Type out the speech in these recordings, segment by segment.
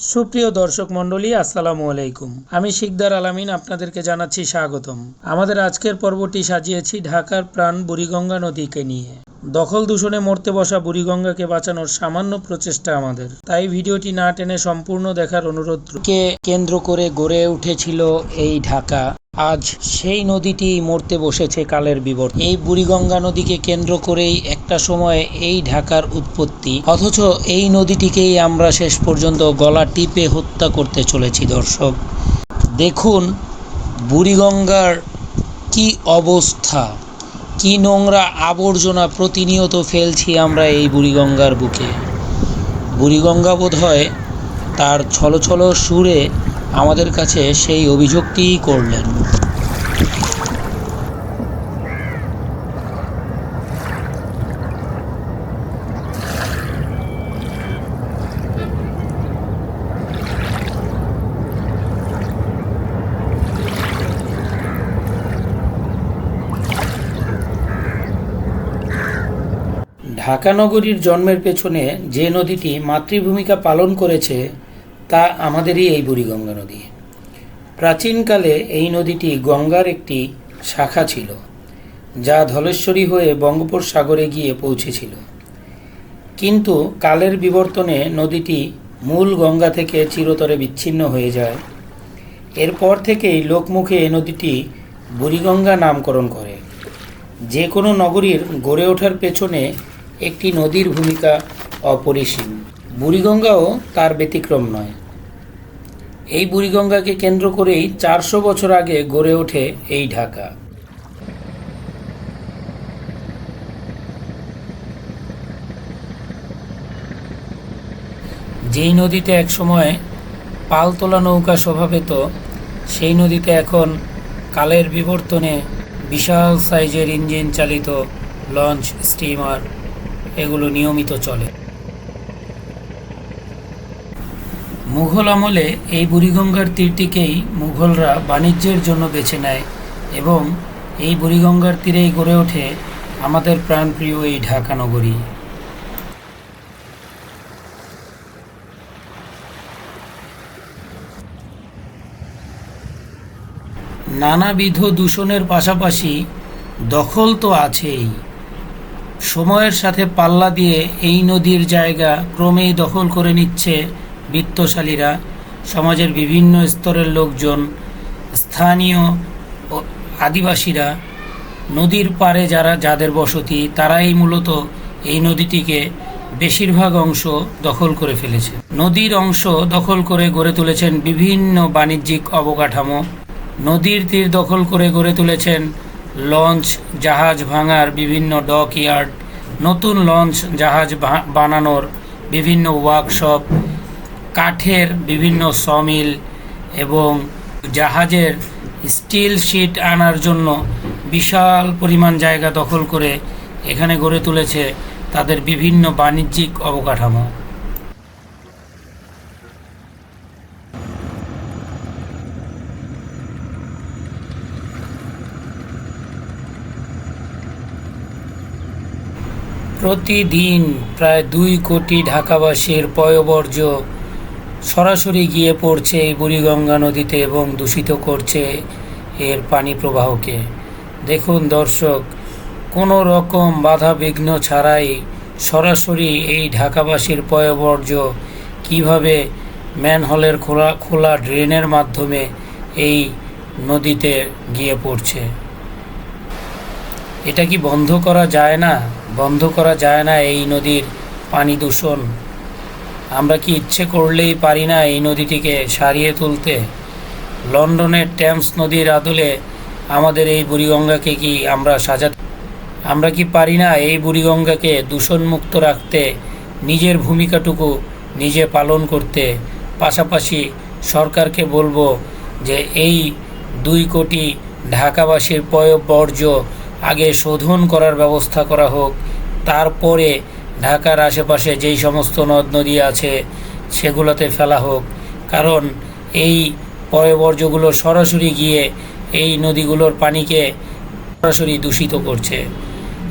সুপ্রিয় দর্শক মণ্ডলী, আসসালামু আলাইকুম। আমি শিকদার আলামিন, আপনাদেরকে জানাচ্ছি স্বাগতম। আমাদের আজকের পর্বটি সাজিয়েছি ঢাকার প্রাণ বুড়িগঙ্গা নদীকে নিয়ে। দখল দূষণে মরতে বসা বুড়িগঙ্গাকে বাঁচানোর সামান্য প্রচেষ্টা আমাদের। তাই ভিডিওটি না টেনে সম্পূর্ণ দেখার অনুরোধ কে, কেন্দ্র করে গড়ে উঠেছিল এই ঢাকা। আজ সেই নদীটি মরতে বসেছে কালের বিবর্তন এই বুড়িগঙ্গা নদীকে কেন্দ্র করেই একটা সময় এই ঢাকার উৎপত্তি। অথচ এই নদীটিকেই আমরা শেষ পর্যন্ত গলা টিপে হত্যা করতে চলেছি, দর্শক। দেখুন বুড়িগঙ্গার কি অবস্থা, কি নোংরা আবর্জনা প্রতিনিয়ত ফেলছি আমরা এই বুড়িগঙ্গার বুকে। বুড়িগঙ্গা বোধ হয় তার ছলছল সুরে আমাদের কাছে সেই অভিযোগটিই করলেন। ঢাকা নগরীর জন্মের পেছনে যে নদীটি মাতৃভূমিকা পালন করেছে তা আমাদেরই এই বুড়িগঙ্গা নদী। প্রাচীনকালে এই নদীটি গঙ্গার একটি শাখা ছিল, যা ধলেশ্বরী হয়ে বঙ্গোপসাগরে গিয়ে পৌঁছেছিল। কিন্তু কালের বিবর্তনে নদীটি মূল গঙ্গা থেকে চিরতরে বিচ্ছিন্ন হয়ে যায়। এরপর থেকেই লোকমুখে এই নদীটি বুড়িগঙ্গা নামকরণ করে। যে কোনো নগরীর গড়ে ওঠার পেছনে একটি নদীর ভূমিকা অপরিসীম। বুড়িগঙ্গাও তার ব্যতিক্রম নয়। এই বুড়িগঙ্গাকে কেন্দ্র করেই চারশো বছর আগে গড়ে ওঠে এই ঢাকা। যেই নদীতে একসময় পালতোলা নৌকা শোভা পেত সেই নদীতে এখন কালের বিবর্তনে বিশাল সাইজের ইঞ্জিন চালিত লঞ্চ, স্টিমার এগুলো নিয়মিত চলে। মুঘল আমলে এই বুড়িগঙ্গার তীরটিকেই মুঘলরা বাণিজ্যের জন্য বেছে নেয় এবং এই বুড়িগঙ্গার তীরেই গড়ে ওঠে আমাদের প্রাণপ্রিয় এই ঢাকা নগরী। নানাবিধ দূষণের পাশাপাশি দখল তো আছেই। সময়ের সাথে পাল্লা দিয়ে এই নদীর জায়গা ক্রমেই দখল করে নিচ্ছে বিত্তশালীরা, সমাজের বিভিন্ন স্তরের লোকজন, স্থানীয় আদিবাসীরা, নদীর পারে যারা যাদের বসতি, তারাই মূলত এই নদীটিকে বেশিরভাগ অংশ দখল করে ফেলেছে। নদীর অংশ দখল করে গড়ে তুলেছেন বিভিন্ন বাণিজ্যিক অবকাঠামো। নদীর তীর দখল করে গড়ে তুলেছেন লঞ্চ, জাহাজ ভাঙার বিভিন্ন ডক ইয়ার্ড নতুন লঞ্চ, জাহাজ বানানোর বিভিন্ন ওয়ার্কশপ কাঠের বিভিন্ন সমিল এবং জাহাজের স্টিল শিট আনার জন্য বিশাল পরিমাণ জায়গা দখল করে এখানে গড়ে তুলেছে তাদের বিভিন্ন বাণিজ্যিক অবকাঠামো। প্রতিদিন প্রায় দুই কোটি ঢাকাবাসীর পয়বর্জ্য সরাসরি গিয়ে পড়ছে এই বুড়িগঙ্গা নদীতে এবং দূষিত করছে এর পানি প্রবাহকে। দেখুন দর্শক, কোনো রকম বাধা বিঘ্ন ছাড়াই সরাসরি এই ঢাকাবাসীর পয়বর্জ্য কীভাবে ম্যানহলের খোলা খোলা ড্রেনের মাধ্যমে এই নদীতে গিয়ে পড়ছে। এটা কি বন্ধ করা যায় না? বন্ধ করা যায় না এই নদীর পানি দূষণ? আমরা কি ইচ্ছে করলেই পারি না এই নদীটিকে সারিয়ে তুলতে? লন্ডনের ট্যামস নদীর আদলে আমাদের এই বুড়িগঙ্গাকে কি আমরা সাজাতে? আমরা কি পারি না এই বুড়িগঙ্গাকে দূষণমুক্ত রাখতে, নিজের ভূমিকাটুকু নিজে পালন করতে? পাশাপাশি সরকারকে বলব যে এই দুই কোটি ঢাকাবাসীর পয়বর্জ্য আগে শোধন করার ব্যবস্থা করা হোক, তারপরে ঢাকার আশেপাশে যেই সমস্ত নদ নদী আছে, সেগুলোতে ফেলা হোক। কারণ এই পয়বর্জ্যগুলো সরাসরি গিয়ে এই নদীগুলোর পানিকে সরাসরি দূষিত করছে।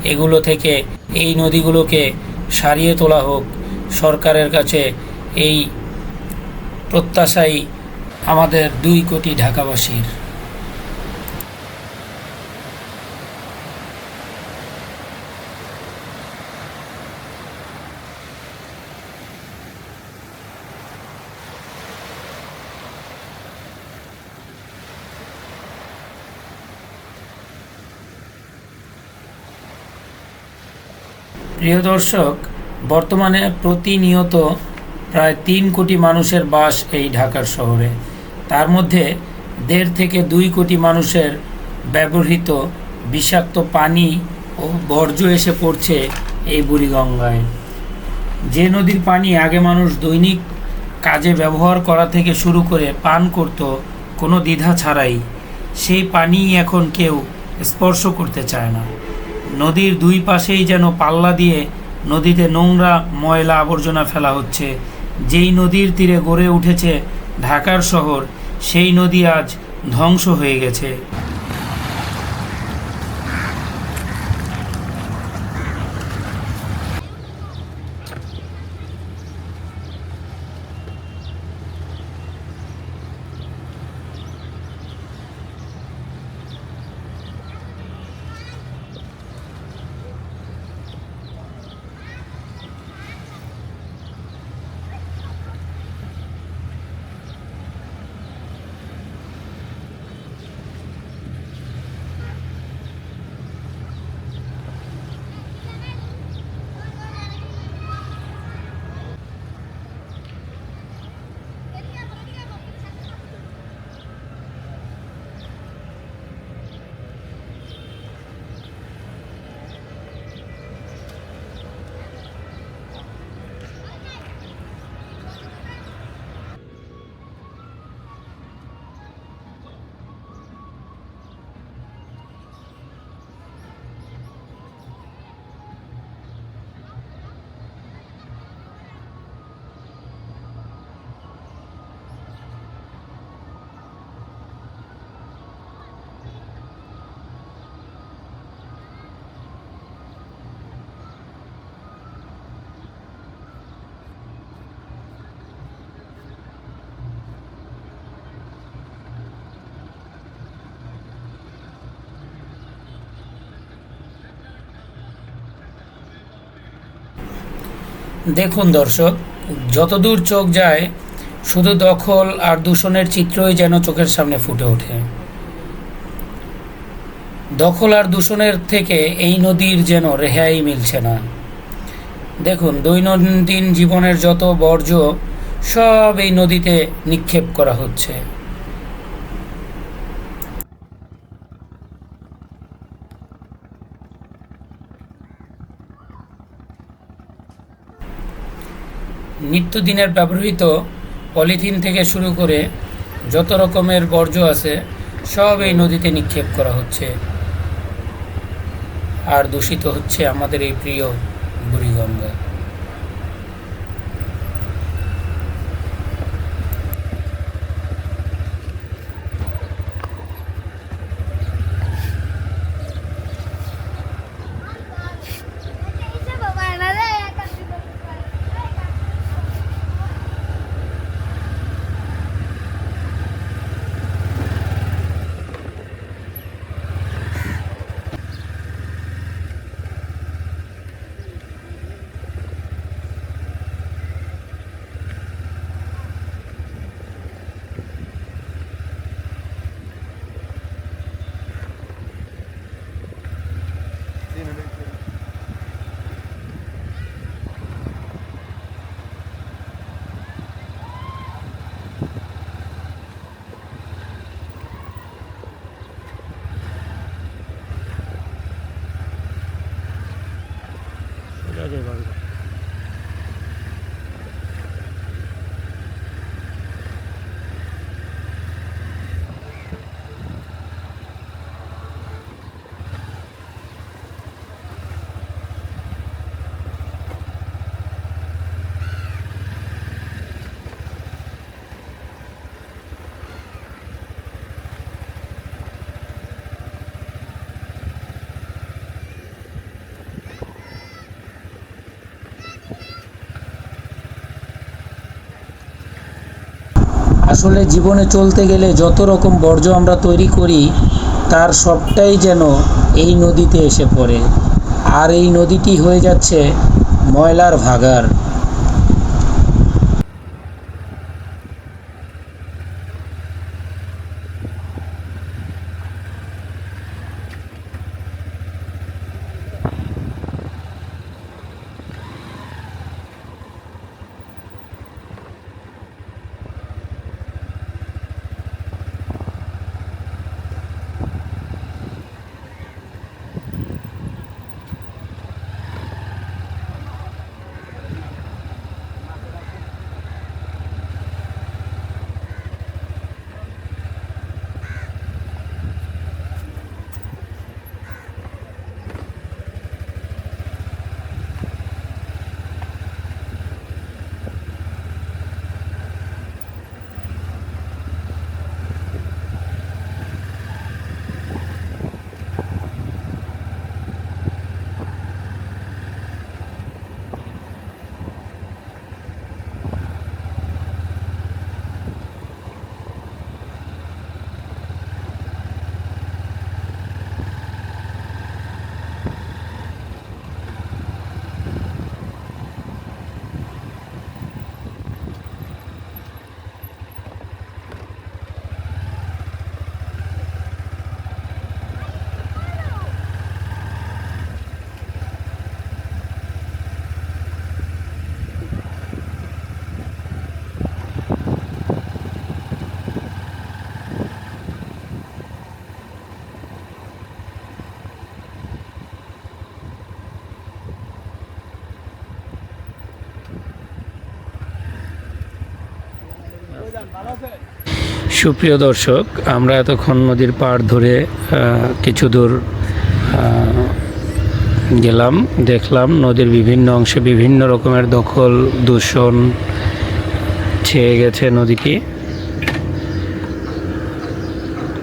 এগুলো থেকে এই নদীগুলোকে সারিয়ে তোলা হোক। সরকারের কাছে এই প্রত্যাশাই আমাদের দুই কোটি ঢাকাবাসীর। প্রিয় দর্শক, বর্তমানে প্রতিনিয়ত প্রায় তিন কোটি মানুষের বাস এই ঢাকার শহরে। তার মধ্যে দেড় থেকে দুই কোটি মানুষের ব্যবহৃত বিষাক্ত পানি ও বর্জ্য এসে পড়ছে এই বুড়িগঙ্গায়। যে নদীর পানি আগে মানুষ দৈনিক কাজে ব্যবহার করা থেকে শুরু করে পান করত, কোনো দ্বিধা ছাড়াই। সেই পানি এখন কেউ স্পর্শ করতে চায় না। নদীর দুই পাশেই যেন পাল্লা দিয়ে নদীতে নোংরা ময়লা আবর্জনা ফেলা হচ্ছে। যেই নদীর তীরে গড়ে উঠেছে ঢাকার শহর, সেই নদী আজ ধ্বংস হয়ে গেছে। দেখুন দর্শক, যতদূর চোখ যায়, শুধু দখল আর দূষণের চিত্রই যেন চোখের সামনে ফুটে ওঠে। দখল আর দূষণের থেকে এই নদীর যেন রেহাই মিলছে না। দেখুন, দৈনন্দিন জীবনের যত বর্জ্য, সব এই নদীতে নিক্ষেপ করা হচ্ছে। নিত্যদিনের ব্যবহৃত পলিথিন থেকে শুরু করে যত রকমের বর্জ্য আছে, সব এই নদীতে নিক্ষেপ করা হচ্ছে। আর দূষিত হচ্ছে আমাদের এই প্রিয় বুড়িগঙ্গা। জয় বাংলা আসলে জীবনে চলতে গেলে যত রকম বর্জ্য আমরা তৈরি করি, তার সবটাই যেন এই নদীতে এসে পড়ে। আর এই নদীটি হয়ে যাচ্ছে ময়লার ভাগার সুপ্রিয় দর্শক, আমরা এতক্ষণ নদীর পাড় ধরে কিছু দূর গেলাম, দেখলাম নদীর বিভিন্ন অংশে বিভিন্ন রকমের দখল, দূষণ ছেয়ে গেছে নদীটি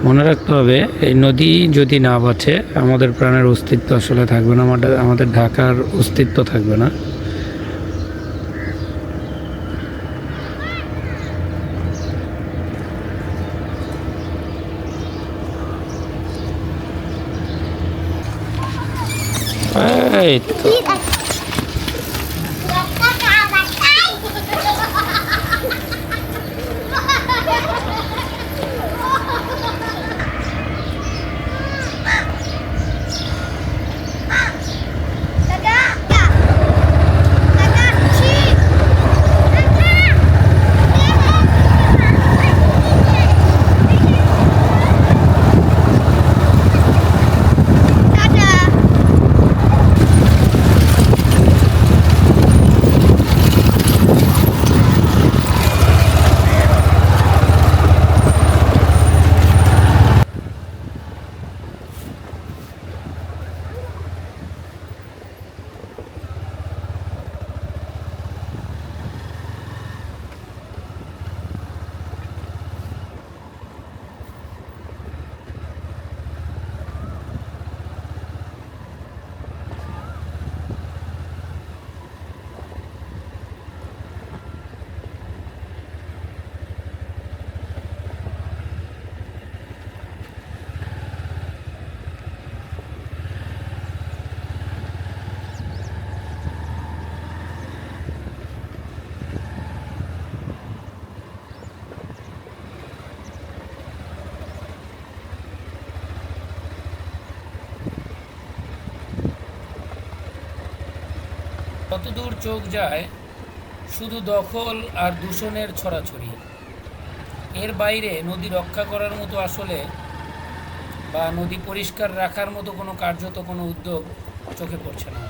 মনে রাখতে হবে, এই নদী যদি না বাঁচে, আমাদের প্রাণের অস্তিত্ব আসলে থাকবে না, আমাদের আমাদের ঢাকার অস্তিত্ব থাকবে না। এই তো কতদূর চোখ যায়, শুধু দখল আর দূষণের ছড়াছড়ি। এর বাইরে নদী রক্ষা করার মতো আসলে বা নদী পরিষ্কার রাখার মতো কোনো কার্যত কোনো উদ্যোগ চোখে পড়ছে না।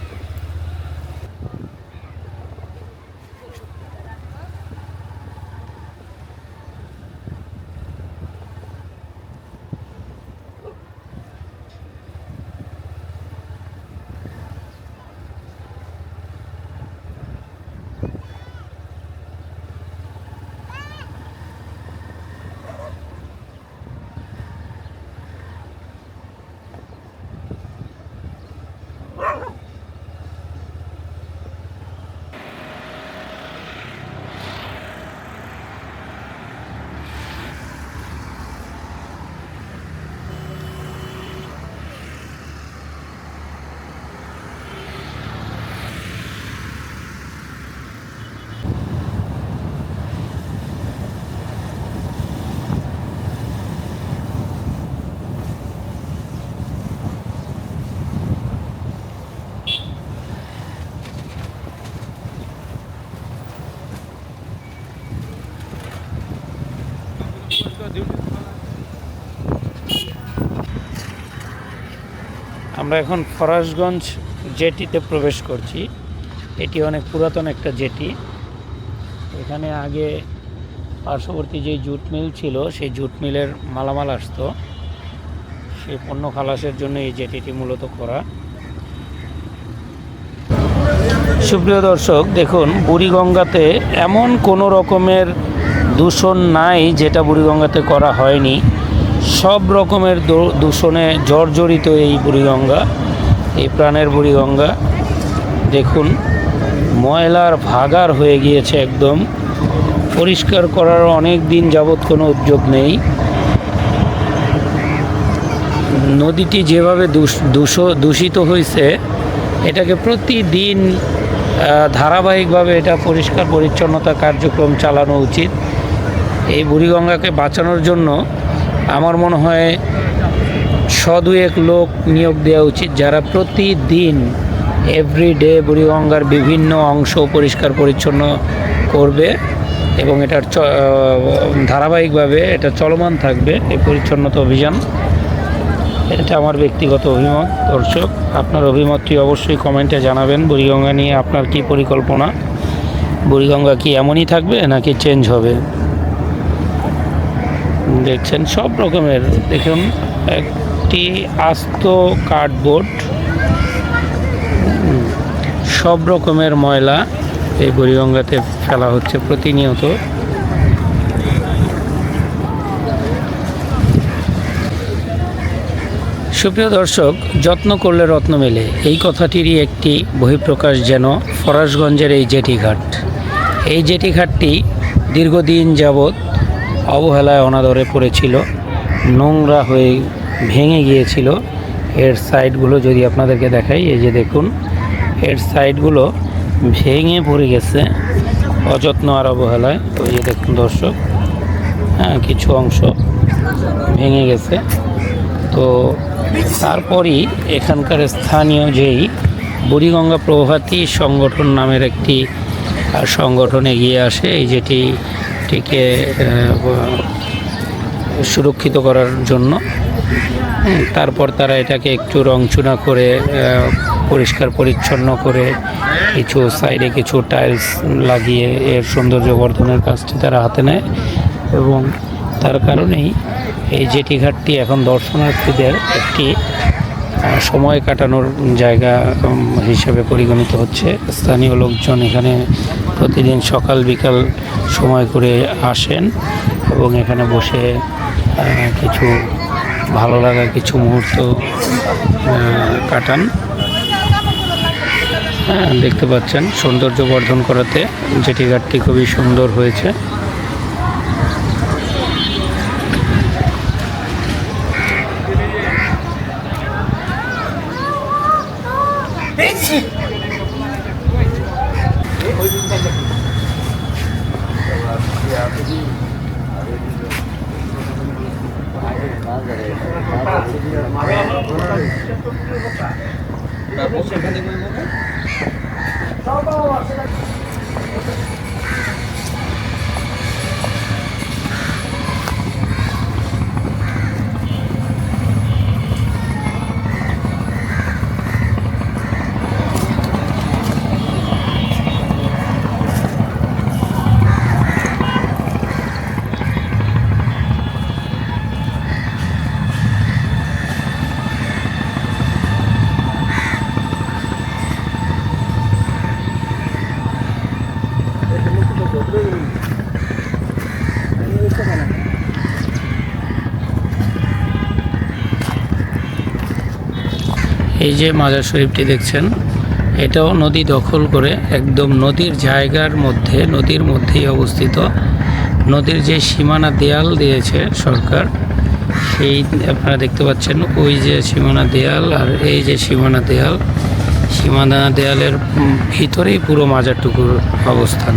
আমরা এখন ফরাসগঞ্জ জেটিতে প্রবেশ করছি। এটি অনেক পুরাতন একটা জেটি। এখানে আগে পার্শ্ববর্তী যে জুট মিল ছিল, সেই জুট মিলের মালামাল আসতো। সেই পণ্য খালাসের জন্য এই জেটিটি মূলত করা। সুপ্রিয় দর্শক, দেখুন, বুড়িগঙ্গাতে এমন কোনো রকমের দূষণ নাই যেটা বুড়িগঙ্গাতে করা হয়নি। সব রকমের দূষণে জর্জরিত এই বুড়িগঙ্গা, এই প্রাণের বুড়িগঙ্গা। দেখুন, ময়লার ভাগার হয়ে গিয়েছে একদম। পরিষ্কার করার অনেক দিন যাবৎ কোনো উদ্যোগ নেই। নদীটি যেভাবে দূষ- দূষ, দূষিত হয়েছে এটাকে প্রতিদিন ধারাবাহিকভাবে এটা পরিষ্কার পরিচ্ছন্নতা কার্যক্রম চালানো উচিত। এই বুড়িগঙ্গাকে বাঁচানোর জন্য আমার মনে হয় শ দুয়েক লোক নিয়োগ দেওয়া উচিত, যারা প্রতিদিন এভরিডে বুড়িগঙ্গার বিভিন্ন অংশ পরিষ্কার পরিচ্ছন্ন করবে এবং এটার ধারাবাহিকভাবে এটা চলমান থাকবে, এই পরিচ্ছন্নতা অভিযান। এটা আমার ব্যক্তিগত অভিমত, দর্শক। আপনার অভিমতটি অবশ্যই কমেন্টে জানাবেন, বুড়িগঙ্গা নিয়ে আপনার কি পরিকল্পনা? বুড়িগঙ্গা কি এমনই থাকবে নাকি চেঞ্জ হবে? দেখছেন সব রকমের। দেখুন, একটি আস্ত কার্ডবোর্ড সব রকমের ময়লা এই বুড়িগঙ্গাতে ফেলা হচ্ছে প্রতিনিয়ত। সুপ্রিয় দর্শক, যত্ন করলে রত্ন মেলে। এই কথাটিরই একটি বহিঃপ্রকাশ যেন ফরাসগঞ্জের এই জেটিঘাট। এই জেটিঘাটটি দীর্ঘদিন যাবৎ অবহেলায় অনাদরে পড়েছিল, নোংরা হয়ে ভেঙে গিয়েছিল। এর সাইডগুলো যদি আপনাদেরকে দেখাই, এই যে দেখুন, এর সাইডগুলো ভেঙে পড়ে গেছে অযত্ন আর অবহেলায়। তো ওই যে দেখুন দর্শক হ্যাঁ কিছু অংশ ভেঙে গেছে। তো তারপরই এখানকার স্থানীয় যেই বুড়িগঙ্গা প্রভাতী সংগঠন নামের একটি সংগঠন এগিয়ে আসে, এই যেটিটিকে আহ, সুরক্ষিত করার জন্য। তারপর তারা এটাকে একটু রংচুনা করে পরিষ্কার পরিচ্ছন্ন করে কিছু সাইডে কিছু টাইলস লাগিয়ে এর সৌন্দর্য বর্ধনের কাজটি তারা হাতে নেয় এবং তার কারণেই এই জেটি ঘাটটি এখন দর্শনার্থীদের একটি সময় কাটানোর জায়গা হিসেবে পরিগণিত হচ্ছে। স্থানীয় লোকজন এখানে প্রতিদিন সকাল বিকাল সময় করে আসেন এবং এখানে বসে কিছু ভালো লাগা কিছু মুহূর্ত কাটান। হ্যাঁ দেখতে পাচ্ছেন সৌন্দর্য বর্ধন করাতে জেটি ঘাটটি খুবই সুন্দর হয়েছে। এই যে মাজার শরীফটি দেখছেন, এটাও নদী দখল করে একদম নদীর জায়গার মধ্যে, নদীর মধ্যেই অবস্থিত। নদীর যে সীমানা দেয়াল দিয়েছে সরকার, সেই আপনারা দেখতে পাচ্ছেন ওই যে সীমানা দেয়াল আর এই যে সীমানা দেয়াল। সীমানা দেয়ালের ভিতরেই পুরো মাজারটুকুর অবস্থান।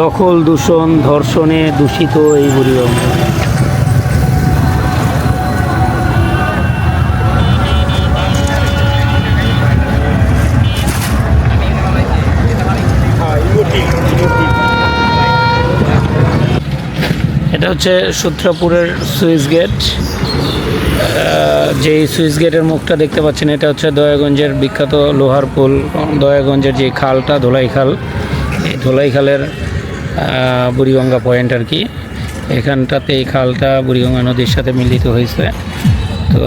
দখল, দূষণ, ধর্ষণে দূষিত এই বুড়িগঙ্গা। এটা হচ্ছে সূত্রাপুরের সুইচ গেট। যে সুইচ গেটের মুখটা দেখতে পাচ্ছেন, এটা হচ্ছে দয়াগঞ্জের বিখ্যাত লোহার পুল। দয়াগঞ্জের যে খালটা, ধোলাই খাল, এই ধোলাই খালের বুড়িগঙ্গা পয়েন্ট আর কি। এখানটাতে এই খালটা বুড়িগঙ্গা নদীর সাথে মিলিত হয়েছে। তো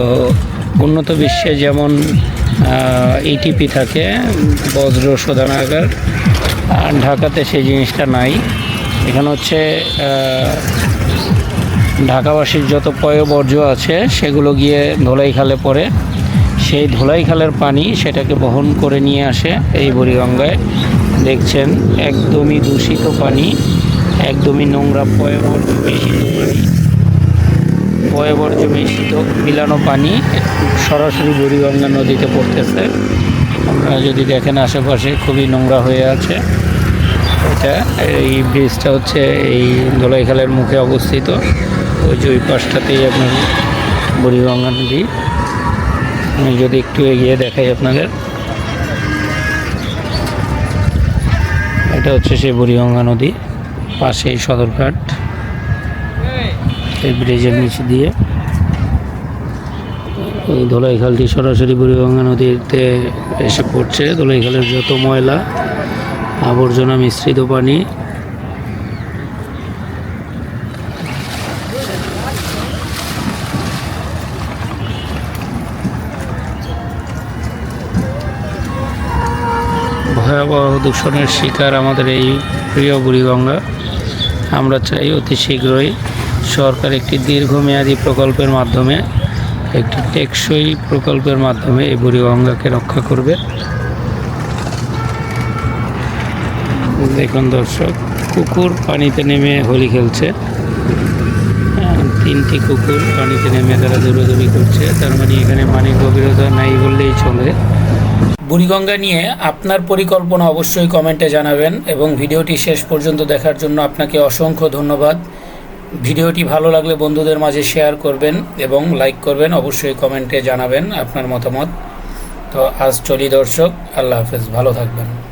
উন্নত বিশ্বে যেমন এইটিপি থাকে, বজ্র শোধনাগার আর ঢাকাতে সেই জিনিসটা নাই। এখানে হচ্ছে ঢাকাবাসীর যত পয়বর্জ্য আছে, সেগুলো গিয়ে ধোলাই খালে পড়ে সেই ধোলাই খালের পানি সেটাকে বহন করে নিয়ে আসে এই বুড়িগঙ্গায়। দেখছেন, একদমই দূষিত পানি, একদমই নোংরা পয়বর্জ্য মিশ্রিত পানি। পয়বর্জ্য মিশ্রিত মিলানো পানি সরাসরি বুড়িগঙ্গা নদীতে পড়তেছে। আপনারা যদি দেখেন আশেপাশে খুবই নোংরা হয়ে আছে। এটা এই ব্রিজটা হচ্ছে এই ধোলাইখালের মুখে অবস্থিত। ওই যে ওই পাশটাতেই আপনার বুড়িগঙ্গা নদী। আমি যদি একটু এগিয়ে দেখাই আপনাদের। এটা হচ্ছে সেই বুড়িগঙ্গা নদী, পাশেই সদরঘাট। এই ব্রিজের নিচে দিয়ে। এই ধোলাইখালটি সরাসরি বুড়িগঙ্গা নদীতে এসে পড়ছে। ধোলাইখালের যত ময়লা, আবর্জনা, মিশ্রিত পানি দূষণের শিকার আমাদের এই প্রিয় বুড়িগঙ্গা। আমরা চাই অতি শীঘ্রই সরকার একটি দীর্ঘমেয়াদী প্রকল্পের মাধ্যমে, একটি টেকসই প্রকল্পের মাধ্যমে এই বুড়িগঙ্গাকে রক্ষা করবে। দেখুন দর্শক, কুকুর পানিতে নেমে হোলি খেলছে। তিনটি কুকুর পানিতে নেমে তারা দৌড়াদৌড়ি করছে। তার মানে এখানে পানি গভীরতা নাই বললেই চলে। বুড়িগঙ্গা নিয়ে আপনার পরিকল্পনা অবশ্যই কমেন্টে জানাবেন এবং ভিডিওটি শেষ পর্যন্ত দেখার জন্য আপনাকে অসংখ্য ধন্যবাদ। ভিডিওটি ভালো লাগলে বন্ধুদের মাঝে শেয়ার করবেন এবং লাইক করবেন, অবশ্যই কমেন্টে জানাবেন আপনার মতামত। তো আজ চলি দর্শক, আল্লাহ হাফেজ, ভালো থাকবেন।